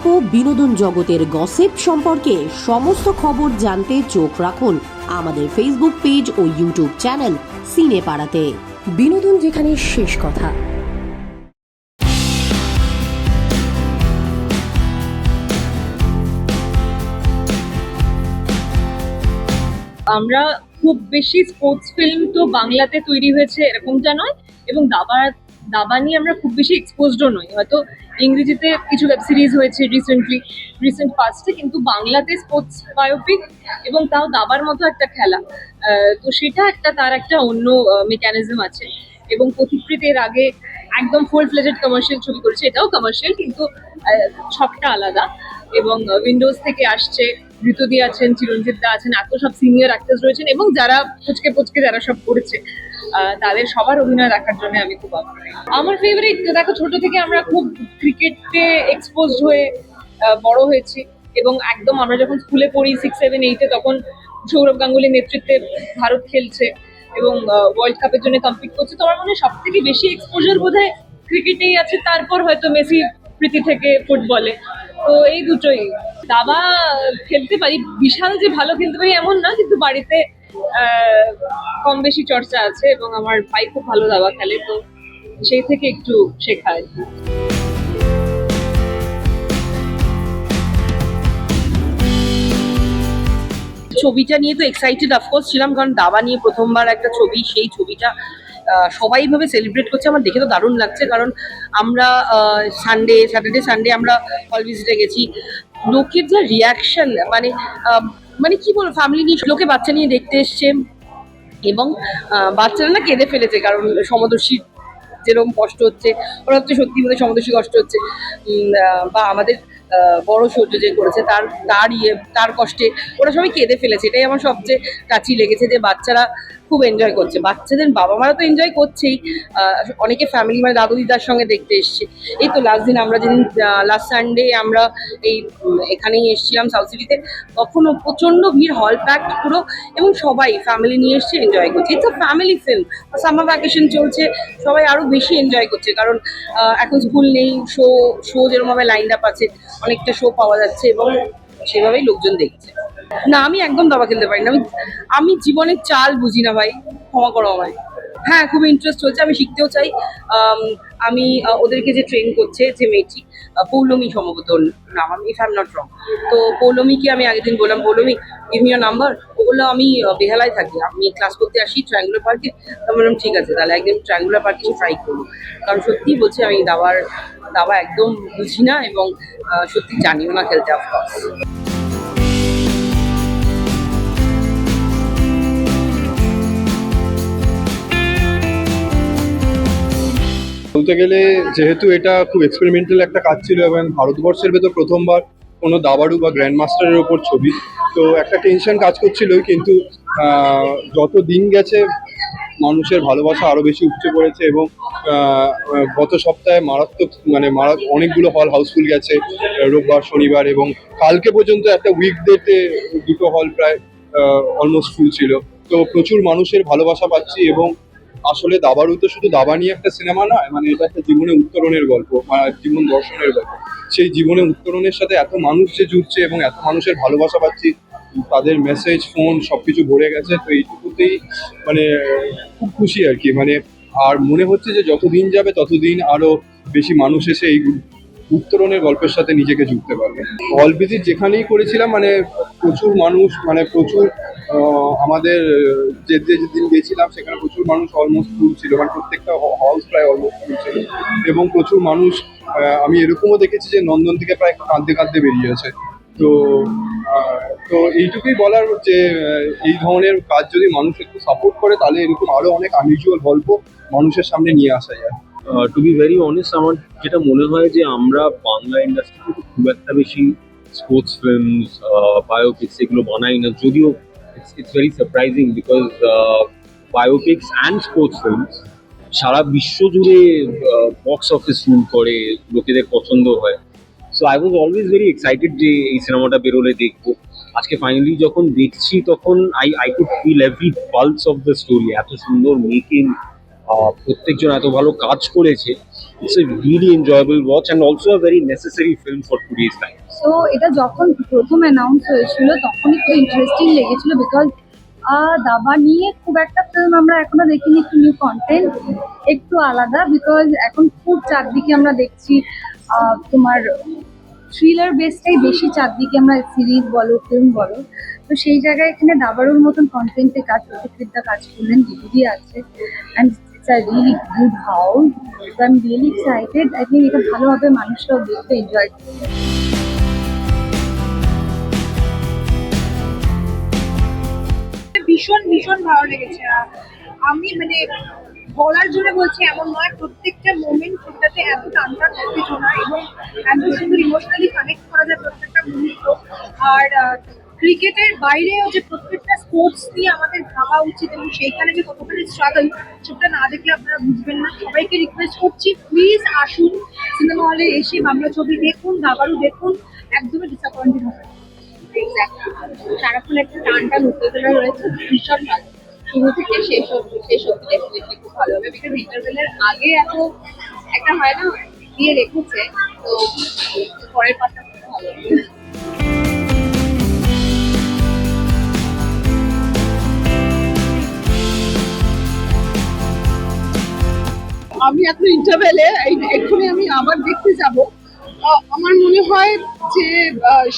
গল্প বিনোদন জগতের গসিপ সম্পর্কে সমস্ত খবর জানতে চোখ রাখুন আমাদের ফেসবুক পেজ ও ইউটিউব চ্যানেল সিনে পাড়াতে বিনোদন যেখানে শেষ কথা। আমরা খুব বেশি স্পোর্টস ফিল্ম তো বাংলাতে তৈরি হয়েছে এরকমটা নয় এবং দাবা দাবা নিয়ে আমরা খুব বেশি এক্সপোজডও নই। হয়তো ইংরেজিতে কিছু ওয়েব সিরিজ হয়েছে রিসেন্টলি রিসেন্ট পাস্টে কিন্তু বাংলাতে স্পোর্টস বায়োপিক এবং তাও দাবার মতো একটা খেলা। তো সেটা একটা, তার একটা অন্য মেকানিজম আছে। এবং পথিকৃত এর আগে একদম ফুল ফ্লেজেড কমার্শিয়াল ছবি করেছে। এটাও কমার্শিয়াল কিন্তু ছকটা আলাদা। এবং উইন্ডোজ থেকে আসছে। ঋতুদি আছেন, চিরঞ্জিত দা আছেন এত সব সিনিয়র অ্যাক্টার্স রয়েছেন এবং যারা পুচকে পুচকে যারা সব করেছে তাদের সবার অভিনয় দেখার জন্য আমি খুব আগ্রহী। আমার ফেভারিট দেখো ছোট থেকে আমরা খুব ক্রিকেটে এক্সপোজড হয়ে বড় হয়েছি এবং একদম আমরা যখন স্কুলে পড়ি সিক্স সেভেন এইটে তখন সৌরভ গাঙ্গুলির নেতৃত্বে ভারত খেলছে এবং ওয়ার্ল্ড কাপের জন্য কমপ্লিট করছে। তো আমার মনে হয় সব থেকে বেশি এক্সপোজার বোধ হয় ক্রিকেটেই আছে, তারপর হয়তো মেসি প্রীতি থেকে ফুটবলে তো এই দুটোই। দাবা খেলতে পারি, বিশাল যে ভালো খেলতে পারি এমন না, কিন্তু বাড়িতে কম বেশি চর্চা আছে এবং আমার ভাই খুব ভালো দাবা খেলে, তো সেই থেকে একটু শেখা আর কি। ছবিটা নিয়ে তো এক্সাইটেড অফকোর্স ছিলাম, কারণ দাবা নিয়ে প্রথমবার একটা ছবি, সেই ছবিটা সবাই ভাবে সেলিব্রেট করছে, আমার দেখে তো দারুণ লাগছে, কারণ আমরা সানডে স্যাটারডে সানডে আমরা হল ভিজিটে গেছি লোকের যা রিয়াকশন মানে মানে কি বলব ফ্যামিলি নিয়ে লোকে বাচ্চা নিয়ে দেখতে এসছে এবং বাচ্চারা না কেঁদে ফেলেছে, কারণ সমদর্শীর যেরকম কষ্ট হচ্ছে, ওরা হচ্ছে সত্যি বলে সমদর্শী কষ্ট হচ্ছে। বা আমাদের বড় সূর্য যে করেছে, তার তার ইয়ে তার কষ্টে ওরা সবাই কেঁদে ফেলেছে। এটাই আমার সবচেয়ে কাছি লেগেছে যে বাচ্চারা খুব এনজয় করছে। বাচ্চাদের বাবা মারা তো এনজয় করছেই। অনেকে ফ্যামিলি মানে দাদু দিদার সঙ্গে দেখতে এসছে। এই তো লাস্ট দিন আমরা যেদিন লাস্ট সানডে আমরা এই এখানেই এসেছিলাম সাউথ সিটিতে তখনও প্রচণ্ড ভিড় হল প্যাক পুরো এবং সবাই ফ্যামিলি নিয়ে এসছে এনজয় করছে। It's a family film summer vacation চলছে, সবাই আরও বেশি এনজয় করছে কারণ এখন স্কুল নেই শো শো যেরকমভাবে লাইন আপ আছে, অনেকটা শো পাওয়া যাচ্ছে এবং সেভাবেই লোকজন দেখছে। না, আমি একদম দাবা খেলতে পারি না। আমি আমি জীবনের চাল বুঝি না ভাই, ক্ষমা করো আমায়। হ্যাঁ খুব ইন্টারেস্ট হচ্ছে আমি শিখতেও চাই। আমি ওদেরকে যে ট্রেন করছে যে মেয়েটি পৌলমি সম্ভবত নাম, আমি ইফ আম নট রং তো পৌলমীকে আমি আগের দিন বললাম, পৌলমি গিভ মি নাম্বার ও বলল, আমি বেহালায় থাকি, আমি ক্লাস করতে আসি ট্রায়াঙ্গুলার পার্কে তো বললাম, ঠিক আছে, তাহলে একদিন ট্রায়াঙ্গুলার পার্কে ট্রাই করব। কারণ সত্যিই বলছি, আমি দাবার, দাবা একদম বুঝি না এবং সত্যি জানিও না খেলতে অফকোর্স বলতে গেলে যেহেতু এটা খুব এক্সপেরিমেন্টাল একটা কাজ ছিল এবং ভারতবর্ষের ভেতর প্রথমবার কোনো দাবাড়ু বা গ্র্যান্ড মাস্টারের ওপর ছবি, তো একটা টেনশন কাজ করছিল কিন্তু যত দিন গেছে মানুষের ভালোবাসা আরও বেশি উপচে পড়েছে এবং গত সপ্তাহে মারাত্মক মানে মারা, অনেকগুলো হল হাউসফুল গেছে, রোববার, শনিবার এবং কালকে পর্যন্ত একটা উইকডেতে দুটো হল প্রায় অলমোস্ট ফুল ছিল। তো প্রচুর মানুষের ভালোবাসা পাচ্ছি এবং আসলে দাবারু তো শুধু দাবা নিয়ে একটা সিনেমা নয় মানে এটা একটা জীবনে উত্তরণের গল্প জীবন দর্শনের গল্প। সেই জীবনে উত্তরণের সাথে এত মানুষ যে জুড়ছে এবং এত মানুষের ভালোবাসা পাচ্ছি, তাদের মেসেজ ফোন সবকিছু ভরে গেছে, তো এইটুকুতেই মানে খুব খুশি আর কি। মানে আর মনে হচ্ছে যে যতদিন যাবে ততদিন আরও বেশি মানুষ এসে এই উত্তরণের গল্পের সাথে নিজেকে যুক্তে পারবে হল ভিজিট যেখানেই করেছিলাম মানে প্রচুর মানুষ মানে প্রচুর আমাদের, যে যে দিন গেছিলাম, সেখানে প্রচুর মানুষ অলমোস্ট ফুল ছিল মানে প্রত্যেকটা হল প্রায় অলমোস্ট ফুল ছিল। এবং প্রচুর মানুষ আমি এরকমও দেখেছি যে নন্দন থেকে প্রায় কাঁদতে কাঁদতে বেরিয়েছে তো তো এইটুকুই বলার যে এই ধরনের কাজ যদি মানুষ একটু সাপোর্ট করে, তাহলে এরকম আরও অনেক আনইউজুয়াল গল্প মানুষের সামনে নিয়ে আসা যায়। টু বি ভেরি অনেস্ট আমার যেটা মনে হয় যে আমরা বাংলা ইন্ডাস্ট্রিতে খুব একটা বেশি স্পোর্টস ফিল্মস বায়োপিক্স এগুলো বানাই না। যদিও it's very surprising because biopics and sports films সারা বিশ্ব জুড়ে বক্স অফিস রুল করে, লোকেদের পছন্দ হয়। So I was always very excited যে এই সিনেমাটা বেরোলে দেখব। আজকে ফাইনালি যখন দেখছি, তখন I I could feel every pulse of the story এত সুন্দর মেকিং প্রত্যেকজন এত ভালো কাজ করেছে। It's a really enjoyable watch and also a very necessary film for today's time. So এটা যখন প্রথম অ্যানাউন্স হয়েছিল, তখনই খুব ইন্টারেস্টিং লেগেছিল বিকজ দাবা নিয়ে খুব একটা ফিল্ম আমরা এখনও দেখিনি, একটু নিউ কন্টেন্ট একটু আলাদা বিকজ এখন খুব চারদিকে আমরা দেখছি তোমার থ্রিলার বেসটাই বেশি চারদিকে আমরা সিরিজ বলো ফিল্ম বলো। তো সেই জায়গায় এখানে দাবারুর মতন কন্টেন্টে কাজ প্রত্যেকটা কাজ করলেন দিদি আছে। And a really good house I am really excited I think এটা ভালোভাবে মানুষরাও দেখতে এনজয় করবে। ভীষণ ভীষণ ভালো লেগেছে। আমি মানে বলার জন্য বলছি, এমন নয়, প্রত্যেকটা মোমেন্ট ছবিটাতে এত টান টান উত্তেজনা এবং এত সুন্দর ইমোশনালি কানেক্ট করা যায় প্রত্যেকটা মুহূর্ত। আর ক্রিকেটের বাইরেও যে প্রত্যেকটা স্পোর্টস নিয়ে আমাদের ভাবা উচিত এবং সেইখানে যে কতখানি স্ট্রাগল সেটা না দেখলে আপনারা বুঝবেন না। সবাইকে রিকোয়েস্ট করছি প্লিজ আসুন সিনেমা হলে এসে বাংলা ছবি দেখুন দাবারও দেখুন, একদমই ডিসঅ্যাপয়েন্টেড হবে সারাক্ষণ একটা টান টান উত্তেজনা রয়েছে, ভীষণ শুরু থেকে শেষ অব্দি শেষ অব্দি খুব ভালো হবে বিকজ ইন্টারভেলের আগে এত একটা হয় না, দিয়ে রেখেছে, তো পরের ভালো আমি এখন ইন্টারভেলে এক্ষুনি আমি আবার দেখতে যাব। আমার মনে হয় যে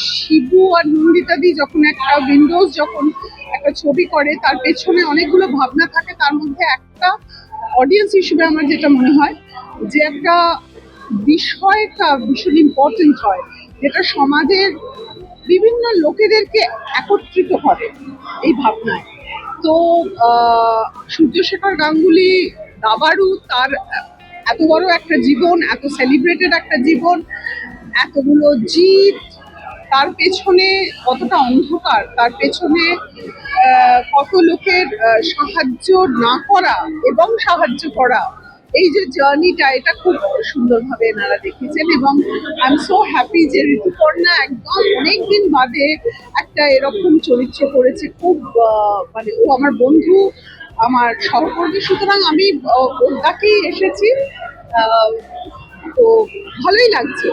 শিবু আর নন্দিতাদি যখন একটা উইন্ডোজ যখন একটা ছবি করে, তার পেছনে অনেকগুলো ভাবনা থাকে। তার মধ্যে একটা অডিয়েন্স হিসেবে আমার যেটা মনে হয় যে, একটা বিষয়টা ভীষণ ইম্পর্টেন্ট হয়, যেটা সমাজের বিভিন্ন লোকেদেরকে একত্রিত করে এই ভাবনায়। তো সূর্যশেখর গাঙ্গুলি দাবারু তার, এত বড় একটা জীবন, এত সেলিব্রেটেড একটা জীবন, এতগুলো জিত, তার পেছনে কতটা অন্ধকার, তার পেছনে কত লোকের সাহায্য না করা এবং সাহায্য করা, এই যে জার্নিটা এটা খুব সুন্দরভাবে এনারা দেখেছেন এবং আই এম সো হ্যাপি যে ঋতুপর্ণা একদম অনেকদিন বাদে একটা এরকম চরিত্র করেছে, খুব মানে ও আমার বন্ধু আমার সহকর্মী। সুতরাং আমি ওদাকেই এসেছি। তো ভালোই লাগছে।